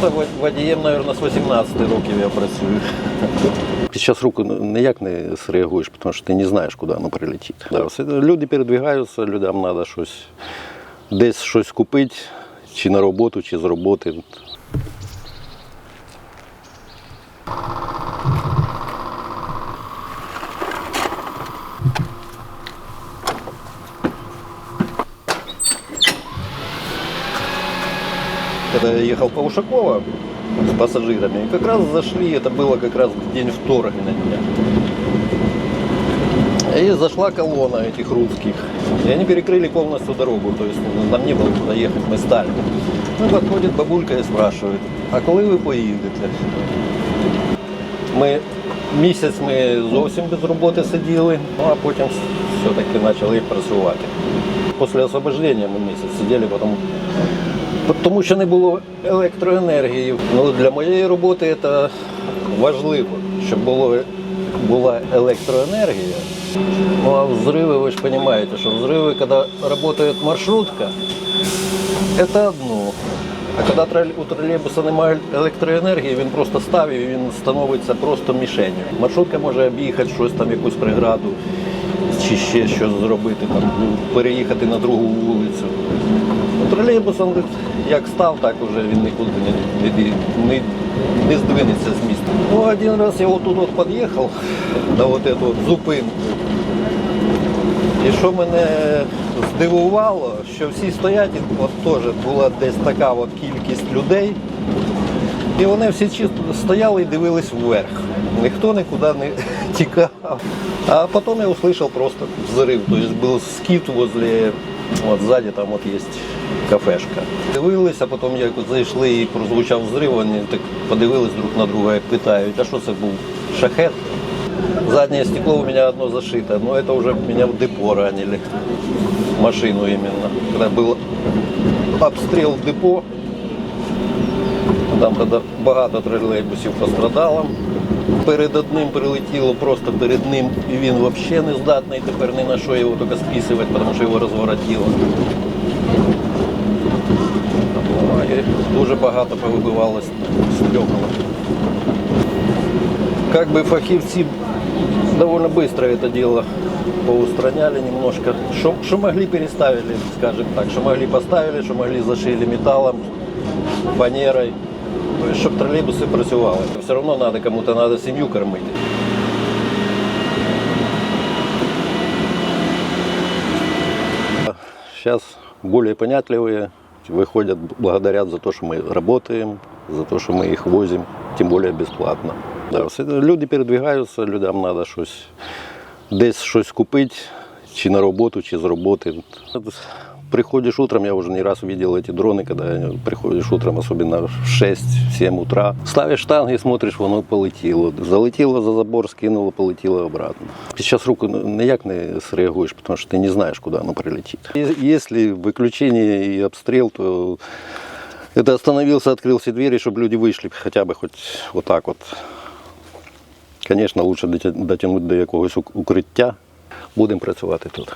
так водієм, мабуть, з 18 років я працюю. Під час руку ніяк не среагуєш, тому що ти не знаєш, куди воно прилетить. Да, люди передвигаються, людям треба щось десь щось купити, чи на роботу, чи з роботи. Когда я ехал по Ушакова с пассажирами, как раз зашли, это было как раз в день вторга на дня. И зашла колонна этих русских. И они перекрыли полностью дорогу, то есть ну, нам не было куда ехать, мы стали. Ну, подходит бабулька и спрашивает, а коли ви поїдете? Ми місяць ми зовсім без роботи сиділи, ну а потім все-таки почали працювати. Після освобождення ми місяць сиділи, потім Тому що не було електроенергії. Ну, для моєї роботи це важливо, щоб було, була електроенергія. Ну а взриви, ви ж розумієте, що взриви, коли працює маршрутка, це одно. А коли у тролейбуса немає електроенергії, він просто ставить і він становиться просто мішенью. Маршрутка може об'їхати щось там, якусь преграду, чи ще щось зробити, там, переїхати на другу вулицю Ну, Тролейбус, він як став, так уже він нікуди не, не, не, не здвинеться з міста. Ну, один раз я отут от під'їхав на от эту от зупинку. І що мене здивувало, що всі стоять, і от теж була десь така от кількість людей. І вони всі чисто стояли і дивились вверх. Ніхто нікуди не тікав. А потім я услышал просто взрыв. То есть был скит возле, от сзади там от є кафешка. Дивилися, потім як зайшли і прозвучав взрив, вони так подивились друг на друга і питають, а що це був шахет? Заднее стекло у меня одно зашито, но это уже меня в депо ранили. Машину именно. Когда был обстрел депо, там тоді багато тролейбусів пострадало Перед одним прилетіло просто перед ним, і він взагалі не здатний тепер ні на що його тільки списувати, тому що його розворотило. Ну, І дуже багато повибивалось стекла. Как бы фахивцы довольно быстро это дело поустраняли немножко. Что, что могли, переставили, скажем так. Что могли, поставили, что могли, зашили металлом, фанерой. То есть, чтобы троллейбусы працювали. Все равно надо кому-то надо семью кормить. Сейчас более понятливые выходят, благодарят за то, что мы работаем, за то, що ми їх возимо, тим більше безплатно. Да, все- люди передвигаються, людям треба щось десь щось купити, чи на роботу, чи з роботи. Приходишь утром, я уже не раз видел эти дроны, когда приходишь утром, особенно в 6-7 утра, ставишь штанги, смотришь, воно полетіло. Залетіло за забор, скинуло, полетіло обратно. Під час руку ніяк не среагуєш, тому що ти не знаєш, куди воно прилетить. І- Якщо виключення і обстріл, то это остановился, открыл все двери, чтобы люди вышли хотя бы хоть вот так вот. Конечно, лучше дотя- дотягнути до якогось ук- укриття. Будемо працювати тут.